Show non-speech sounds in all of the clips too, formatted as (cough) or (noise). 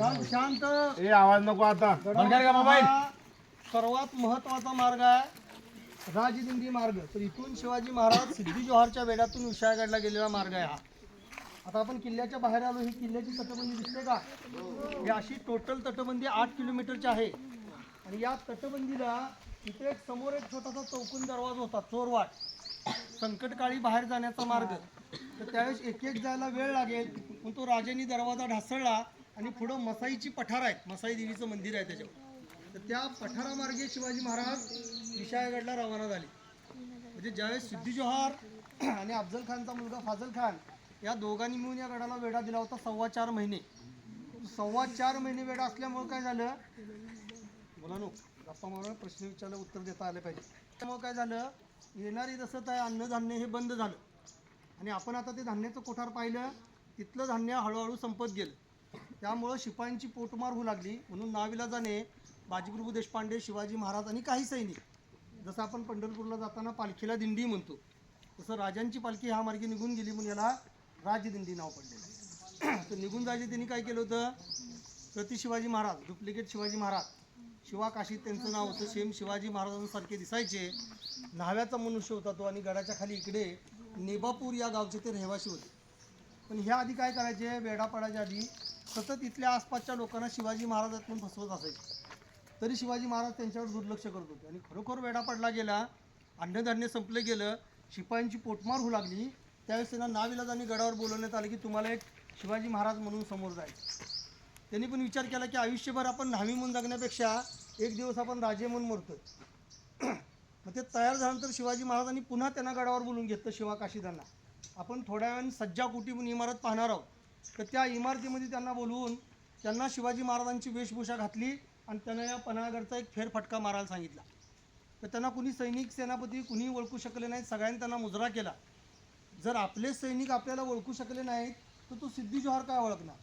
ए आवाज नको आता. का मोबाईल? हा सर्वात महत्त्वाचा मार्ग आहे राजदिंडी मार्ग. तर इथून शिवाजी महाराज सिद्धी जोहारच्या वेडातून विशाळगडला गेलेला मार्ग आहे हा. आता आपण किल्ल्याच्या बाहेर आलो. ही किल्ल्याची तटबंदी दिसते का? ही अशी टोटल तटबंदी आठ किलोमीटरची आहे. आणि या तटबंदीला इथे एक समोर एक छोटासा चौकोन दरवाजा होता चोरवाट संकटकाळी बाहेर जाण्याचा मार्ग. तर त्यावेळेस एक एक जायला वेळ लागेल. म्हणून तो राजांनी दरवाजा ढासळला. आणि पुढं मसाईची पठार आहेत. मसाई देवीचं मंदिर आहे त्याच्यावर. तर त्या पठारामार्गे शिवाजी महाराज विशाळगडला रवाना झाले. म्हणजे ज्यावेळेस सिद्धी जोहार आणि अफजल खानचा मुलगा फाजल खान या दोघांनी मिळून या गडाला वेढा दिला होता सव्वा चार महिने. सव्वा चार महिने वेढा असल्यामुळे काय झालं? बोला नो गप्पा मारून प्रश्न विचारला उत्तर देता आले पाहिजे. त्यामुळे काय झालं? येणारी जसं काय अन्नधान्य हे बंद झालं. आणि आपण आता ते धान्याचं कोठार पाहिलं तिथलं धान्य हळूहळू संपत गेलं. त्यामुळं शिपायांची पोटमार होऊ लागली. म्हणून नाविलाजाने बाजीप्रभू देशपांडे शिवाजी महाराज आणि काही सैनिक जसं आपण पंढरपूरला जाताना पालखीला दिंडी म्हणतो तसं राजांची पालखी हा मार्गे निघून गेली म्हणून याला राजदिंडी नाव पडलेलं (clears throat) तर निघून जायचे त्यांनी काय केलं होतं? प्रति शिवाजी महाराज डुप्लिकेट शिवाजी महाराज शिवा काशीत त्यांचं नाव होतं सेम शिवाजी महाराजांसारखे दिसायचे. न्हाव्याचा मनुष्य होता तो आणि गडाच्या खाली इकडे नेबापूर या गावचे ते रहिवासी होते. पण ह्या आधी काय करायचे? वेडा पडायच्या आधी सतत इथल्या आसपासच्या लोकांना शिवाजी महाराजातून फसवत असायचे. तरी शिवाजी महाराज त्यांच्यावर दुर्लक्ष करत होते. आणि खरोखर वेडा पडला गेला अन्नधान्य संपलं गेलं शिपायांची पोटमार होऊ लागली त्यावेळेस त्यांना नाविलाज आणि गडावर बोलवण्यात आलं की तुम्हाला एक शिवाजी महाराज म्हणून समोर जायचं त्यांनी पण विचार केला की आयुष्यभर आपण न्हावी म्हणून जगण्यापेक्षा एक दिवस आपण राजे म्हणून मरतोय. (clears throat) मग ते तयार झाल्यानंतर शिवाजी महाराजांनी पुन्हा त्यांना गडावर बोलून घेतलं शिवा काशीदांना. आपण थोड्या वेळाने सज्जा कुटी म्हणून इमारत पाहणार आहोत. तर त्या इमारतीमध्ये त्यांना बोलवून त्यांना शिवाजी महाराजांची वेशभूषा घातली आणि त्यांना या पन्हाळगडचा एक फेरफटका मारायला सांगितला. तर त्यांना कुणी सैनिक सेनापती कुणी ओळखू शकले नाहीत सगळ्यांनी त्यांना मुजरा केला. जर आपले सैनिक आपल्याला ओळखू शकले नाहीत तर तो सिद्धी जोहार काय ओळखणार?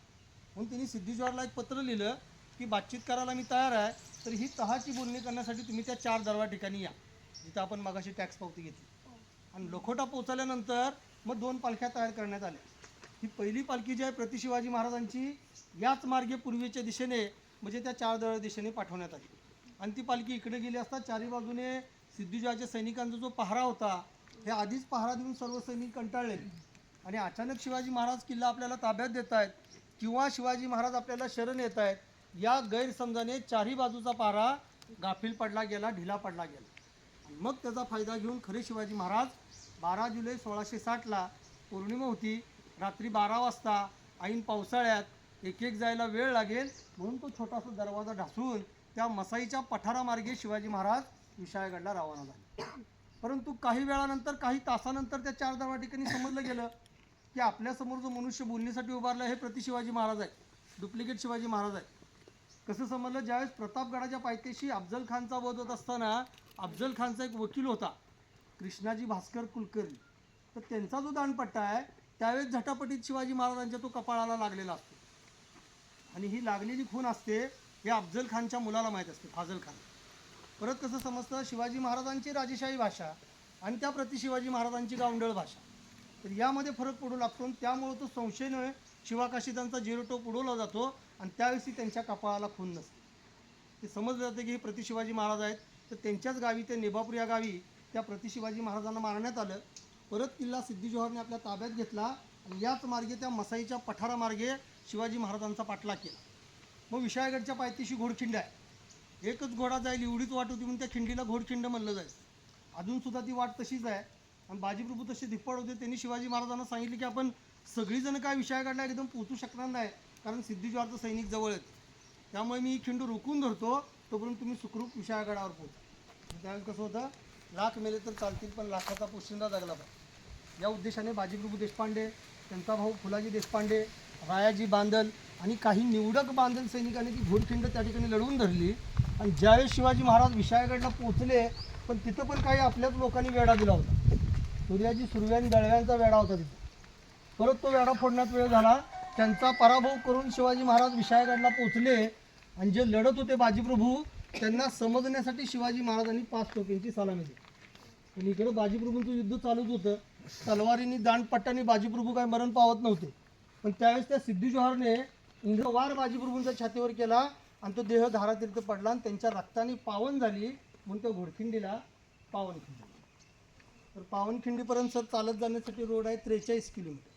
म्हणून त्यांनी सिद्धी जोहारला एक पत्र लिहिलं की बातचीत करायला मी तयार आहे तर ही तहाची बोलणी करण्यासाठी तुम्ही त्या चार दरवा ठिकाणी या जिथं आपण मगाशी टॅक्स पावती घेतली. आणि लखोटा पोचल्यानंतर मग दोन पालख्या तयार करण्यात आल्या. ही पहिली पालखी जी आहे प्रति शिवाजी महाराजांची याच मार्गे पूर्वीच्या दिशेने म्हणजे त्या चार दळ दिशेने पाठवण्यात आली. आणि ती पालखी इकडे गेली असता चारी बाजूने सिद्धूजीच्या सैनिकांचा जो पहारा होता हे आधीच पहारा देऊन सर्व सैनिक कंटाळले. आणि अचानक शिवाजी महाराज किल्ला आपल्याला ताब्यात देत आहेत किंवा शिवाजी महाराज आपल्याला शरण येत आहेत या गैरसमजाने चारही बाजूचा पारा गाफील पडला गेला ढिला पडला गेला. मग त्याचा फायदा घेऊन खरे शिवाजी महाराज बारा जुलै सोळाशे साठला पौर्णिमा होती. रात्री बारा वाजता ऐन पावसाळ्यात एक एक जायला वेळ लागेल म्हणून तो छोटासा दरवाजा ढासून त्या मसाईच्या पठारामार्गे शिवाजी महाराज विशाळगडला रवाना झाले. परंतु काही वेळानंतर काही तासानंतर त्या चार दरवा ठिकाणी समजलं गेलं की आपल्यासमोर जो मनुष्य बोलण्यासाठी उभारला हे प्रति शिवाजी महाराज आहे. डुप्लिकेट शिवाजी महाराज आहे. कसं समजलं? ज्यावेळेस प्रतापगडाच्या पायथ्याशी अफजल खानचा वध होत असताना अफजल खानचा एक वकील होता कृष्णाजी भास्कर कुलकर्णी. तर त्यांचा जो दांडपट्टा आहे त्यावेळेस झटापटीत शिवाजी महाराजांच्या तो कपाळाला लागलेला असतो. आणि ही लागलेली खून असते हे अफजल खानच्या मुलाला माहीत असते फाजल खान. परत कसं समजतं? शिवाजी महाराजांची राजेशाही भाषा आणि त्या प्रति शिवाजी महाराजांची गावंडळ भाषा. तर यामध्ये फरक पडू लागतो आणि त्यामुळं तो संशयनं शिवाकाशीदांचा जिरोटोप उडवला जातो आणि त्यावेळी त्यांच्या कपाळाला खून नसते. ते समजलं जातं की हे प्रति शिवाजी महाराज आहेत. तर त्यांच्याच गावी ते नेबापूर या गावी त्या प्रति शिवाजी महाराजांना मारण्यात आलं. परत किल्ला सिद्धी जोहरने आपल्या ताब्यात घेतला आणि याच मार्गे त्या मसाईच्या पठारामार्गे शिवाजी महाराजांचा पाठलाग केला. मग विशाळगडच्या पायथ्याशी घोडखिंड आहे. एकच घोडा जाईल एवढीच वाट होती म्हणून त्या खिंडीला घोडखिंड म्हणलं जायचं अजूनसुद्धा ती वाट तशीच आहे. आणि बाजीप्रभू तसे धिप्पाड होते त्यांनी शिवाजी महाराजांना सांगितले की आपण सगळीजण काय विशाळगडला एकदम पोचू शकणार नाही कारण सिद्धी जोहारचं सैनिक जवळ येते त्यामुळे मी ही खिंड रोखून धरतो तोपर्यंत तुम्ही सुखरूप विशाळगडावर पोहोचा. त्यावेळेस कसं होतं लाख मेले तर चालतील पण लाखाचा पोशिंदा जगला पाहिजे या उद्देशाने बाजीप्रभू देशपांडे त्यांचा भाऊ फुलाजी देशपांडे रायाजी बांदल आणि काही निवडक बांधल सैनिकांनी ती घोडखिंड त्या ठिकाणी लढवून धरली. आणि ज्यावेळेस शिवाजी महाराज विशाळगडला पोहोचले पण तिथं पण काही आपल्याच लोकांनी वेढा दिला होता. सूर्याजी सुर्व्यानी दळव्यांचा वेढा होता तिथं. परत तो वेढा फोडण्यात वेळ झाला. त्यांचा पराभव करून शिवाजी महाराज विशाळगडला पोहोचले. आणि जे लढत होते बाजीप्रभू त्यांना समजण्यासाठी शिवाजी महाराजांनी पाच टोक्यांची सलामी दिली. आणि इकडं बाजीप्रभूंचं युद्ध चालूच होतं. तलवारीनी दांडपट्टाने बाजीप्रभू काय मरण पावत नव्हते. पण त्यावेळेस त्या सिद्धी जोहरने इंद्रवार बाजीप्रभूंच्या छातीवर केला आणि तो देह धारातीर्थ पडला आणि त्यांच्या रक्ताने पावन झाली म्हणून त्या घोडखिंडीला पावनखिंडी. तर पावनखिंडीपर्यंत सर चालत जाण्यासाठी रोड आहे त्रेचाळीस किलोमीटर.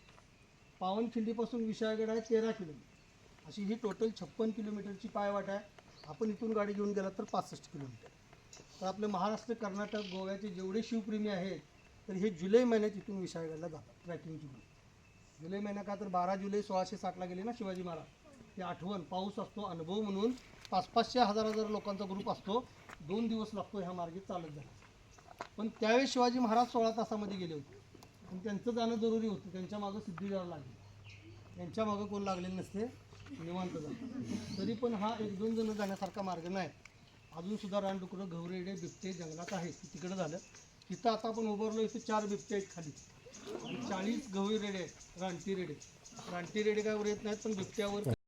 पावनखिंडीपासून विशाळगड आहे तेरा किलोमीटर. अशी ही टोटल छप्पन किलोमीटरची पायवाट आहे. आपण इथून गाडी घेऊन गेला तर पासष्ट किलोमीटर. तर आपले महाराष्ट्र कर्नाटक गोव्याचे जेवढे शिवप्रेमी आहेत तर हे जुलै महिन्यात इथून विशाळगडला जातात ट्रॅकिंगची म्हणून जुलै महिना का तर बारा जुलै सोळाशे साठला गेले ना शिवाजी महाराज. ही आठवण पाऊस असतो अनुभव म्हणून पाच पाचशे हजार हजार लोकांचा ग्रुप असतो. दोन दिवस लागतो ह्या मार्गे चालत जाणार पण त्यावेळेस शिवाजी महाराज सोळा तासामध्ये गेले होते. पण त्यांचं जाणं जरुरी होतं. त्यांच्या मागं सिद्धिदार लागले. त्यांच्या मागं कोण लागलेलं नसते. निवांत जा. तरी पण हा एक दोन जण जाण्यासारखा मार्ग नाही. अजून सुद्धा रानडुकरं घवरेडे बिबटे जंगलात आहे तिकडं झालं. तिथं आता आपण उभारलो इथे चार बिबटे आहेत खाली. आणि चाळीस गवळी रेडे आहेत. रानटी रेडे. रानटी रेडे काय वर येत नाहीत पण बिबट्यावर